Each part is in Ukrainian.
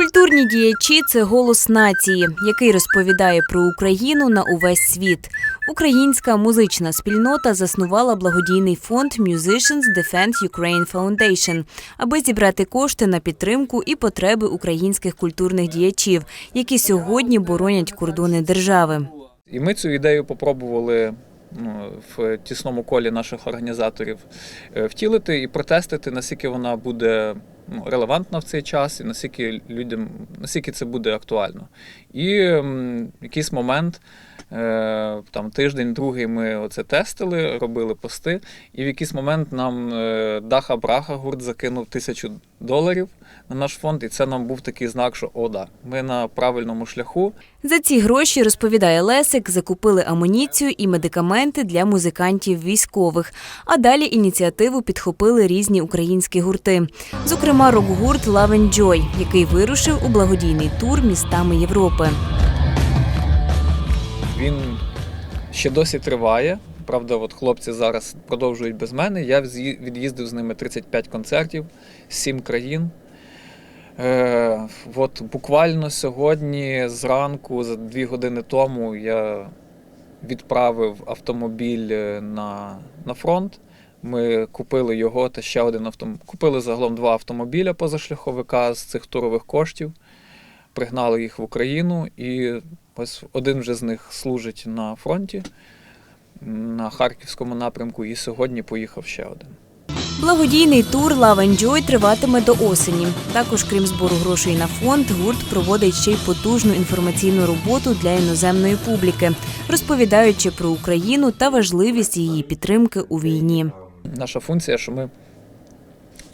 Культурні діячі це голос нації, який розповідає про Україну на увесь світ. Українська музична спільнота заснувала благодійний фонд Musicians Defend Ukraine Foundation, аби зібрати кошти на підтримку і потреби українських культурних діячів, які сьогодні боронять кордони держави. І ми цю ідею попробували ну, в тісному колі наших організаторів е, втілити і протестити, наскільки вона буде ну, релевантна в цей час, і наскільки людям, наскільки це буде актуально. І якийсь момент, там тиждень, другий, ми оце тестили, робили пости, і в якийсь момент нам е, Даха Браха гурт закинув тисячу доларів на наш фонд, і це нам був такий знак, що о, да, ми на правильному шляху. За ці гроші, розповідає Лесик, закупили амуніцію і медикаменти для музикантів військових. А далі ініціативу підхопили різні українські гурти. Зокрема, рок-гурт and Joy, який вирушив у благодійний тур містами Європи. Він ще досі триває. Правда, от хлопці зараз продовжують без мене. Я від'їздив з ними 35 концертів, 7 країн. Е, от буквально сьогодні зранку, за дві години тому, я відправив автомобіль е, на, на фронт. Ми купили його та ще один автомобіль. Купили загалом два автомобіля позашляховика з цих турових коштів, пригнали їх в Україну, і ось один вже з них служить на фронті на харківському напрямку, і сьогодні поїхав ще один. Благодійний тур Love and Joy триватиме до осені. Також, крім збору грошей на фонд, гурт проводить ще й потужну інформаційну роботу для іноземної публіки, розповідаючи про Україну та важливість її підтримки у війні. Наша функція, що ми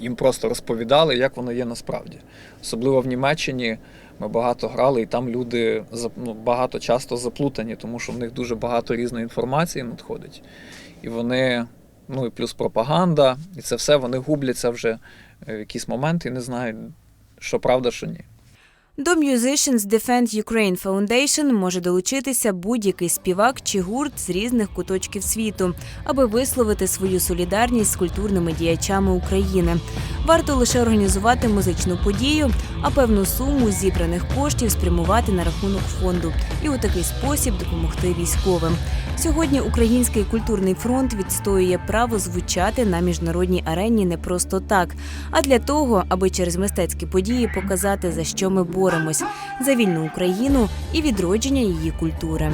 їм просто розповідали, як воно є насправді. Особливо в Німеччині ми багато грали, і там люди ну, багато часто заплутані, тому що в них дуже багато різної інформації надходить. І вони, ну і плюс пропаганда, і це все вони губляться вже е, в якийсь момент і не знають, що правда, що ні. До Musicians Defend Ukraine Foundation може долучитися будь-який співак чи гурт з різних куточків світу, аби висловити свою солідарність з культурними діячами України. Варто лише організувати музичну подію, а певну суму зібраних коштів спрямувати на рахунок фонду і у такий спосіб допомогти військовим. Сьогодні Український культурний фронт відстоює право звучати на міжнародній арені не просто так, а для того, аби через мистецькі події показати за що ми боремось за вільну Україну і відродження її культури.